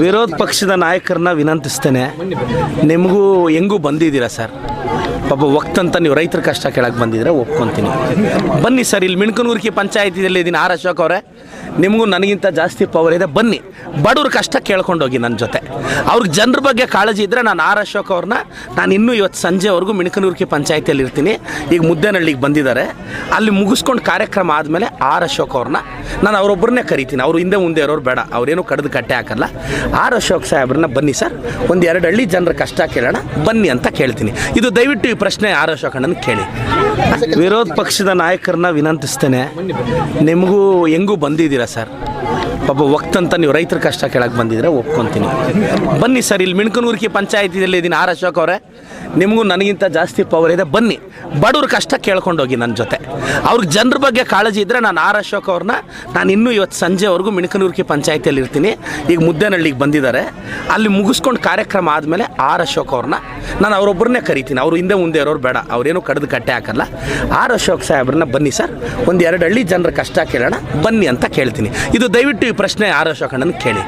ವಿರೋಧ ಪಕ್ಷದ ನಾಯಕರನ್ನ ವಿನಂತಿಸ್ತೇನೆ. ನಿಮಗೂ ಹೆಂಗೂ ಬಂದಿದ್ದೀರಾ ಸರ್? ಪಾಪ ವಕ್ತಂತ ನೀವು ರೈತರ ಕಷ್ಟ ಕೇಳಕ್ಕೆ ಬಂದಿದ್ರೆ ಒಪ್ಕೊತೀನಿ. ಬನ್ನಿ ಸರ್, ಇಲ್ಲಿ ಮಿಣ್ಕನೂರ್ಕಿ ಪಂಚಾಯತಿಯಲ್ಲಿ ಇದ್ದೀನಿ ಆರ್ ಅಶೋಕ್ ಅವರೇ. ನಿಮಗೂ ನನಗಿಂತ ಜಾಸ್ತಿ ಪವರ್ ಇದೆ. ಬನ್ನಿ, ಬಡವ್ರ ಕಷ್ಟ ಕೇಳ್ಕೊಂಡೋಗಿ ನನ್ನ ಜೊತೆ. ಅವ್ರಿಗೆ ಜನರ ಬಗ್ಗೆ ಕಾಳಜಿ ಇದ್ದರೆ ನಾನು ಆರ್ ಅಶೋಕ್ ಅವ್ರನ್ನ ನಾನು ಇನ್ನೂ ಇವತ್ತು ಸಂಜೆವರೆಗೂ ಮಿಣ್ಕನೂರ್ಕಿ ಪಂಚಾಯತಿಯಲ್ಲಿ ಇರ್ತೀನಿ. ಈಗ ಮುದ್ದೇನಹಳ್ಳಿಗೆ ಬಂದಿದ್ದಾರೆ. ಅಲ್ಲಿ ಮುಗಿಸ್ಕೊಂಡು ಕಾರ್ಯಕ್ರಮ ಆದಮೇಲೆ ಆರ್ ಅಶೋಕ್ ಅವ್ರನ್ನ ನಾನು ಅವರೊಬ್ಬರನ್ನೇ ಕರಿತೀನಿ. ಅವ್ರು ಹಿಂದೆ ಮುಂದೆ ಇರೋರು ಬೇಡ. ಅವರೇನು ಕಡ್ದು ಕಟ್ಟೆ ಹಾಕಲ್ಲ. ಆರ್ ಅಶೋಕ್ ಸಾಹೇಬ್ರನ್ನ ಬನ್ನಿ ಸರ್. ಒಂದು ಎರಡು ಹಳ್ಳಿ ಜನರ ಕಷ್ಟ ಕೇಳೋಣ. ಬನ್ನಿ ಅಂತ ಕೇಳ್ತೀನಿ. ಇದು ದಯವಿಟ್ಟು ಈ ಪ್ರಶ್ನೆ ಆರ್ ಅಶೋಕಣ್ಣನ ಕೇಳಿ. ವಿರೋಧ ಪಕ್ಷದ ನಾಯಕರನ್ನ ವಿನಂತಿಸ್ತೇನೆ. ನಿಮಗೂ ಹೆಂಗೂ ಬಂದಿದ್ದೀರಾ ಸರ್? ಪಾಪ ಒಕ್ತಂತ ನೀವು ರೈತರ ಕಷ್ಟ ಕೇಳಕ್ಕೆ ಬಂದಿದ್ರೆ ಒಪ್ಕೊತೀನಿ. ಬನ್ನಿ ಸರ್, ಇಲ್ಲಿ ಮಿಣ್ಕನೂರ್ಕಿ ಪಂಚಾಯತಿಯಲ್ಲಿ ಇದ್ದೀನಿ ಆರ್ ಅಶೋಕ್ ಅವರೇ. ನಿಮಗೂ ನನಗಿಂತ ಜಾಸ್ತಿ ಪವರ್ ಇದೆ. ಬನ್ನಿ. ಬಡವ್ರ ಕಷ್ಟ ಕೇಳ್ಕೊಂಡೋಗಿ ನನ್ನ ಜೊತೆ. ಅವ್ರಿಗೆ ಜನರ ಬಗ್ಗೆ ಕಾಳಜಿ ಇದ್ದರೆ ನಾನು ಆರ್ ಅಶೋಕ್ ಅವ್ರನ್ನ ನಾನು ಇನ್ನೂ ಇವತ್ತು ಸಂಜೆವರೆಗೂ ಮಿಣಕನೂರ್ಕಿ ಪಂಚಾಯತಿಯಲ್ಲಿ ಇರ್ತೀನಿ. ಈಗ ಮುದ್ದೇನಹಳ್ಳಿಗೆ ಬಂದಿದ್ದಾರೆ ಅಲ್ಲಿ ಮುಗಿಸ್ಕೊಂಡು ಕಾರ್ಯಕ್ರಮ ಆದಮೇಲೆ ಆರ್ ಅಶೋಕ್ ಅವ್ರನ್ನ ನಾನು ಅವರೊಬ್ಬರನ್ನೇ ಕರಿತೀನಿ. ಅವರು ಹಿಂದೆ ಮುಂದೆ ಇರೋರು ಬೇಡ. ಅವ್ರೇನು ಕಡ್ದು ಕಟ್ಟೆ ಹಾಕಲ್ಲ. ಆರ್ ಅಶೋಕ್ ಸಾಹೇಬ್ರನ್ನ ಬನ್ನಿ ಸರ್. ಒಂದು ಎರಡು ಹಳ್ಳಿ ಜನರ ಕಷ್ಟ ಕೇಳೋಣ. ಬನ್ನಿ ಅಂತ ಕೇಳ್ತೀನಿ. ಇದು ದಯವಿಟ್ಟು ಈ ಪ್ರಶ್ನೆ ಆರ್ ಅಶೋಕ್ ಅಣ್ಣನ ಕೇಳಿ.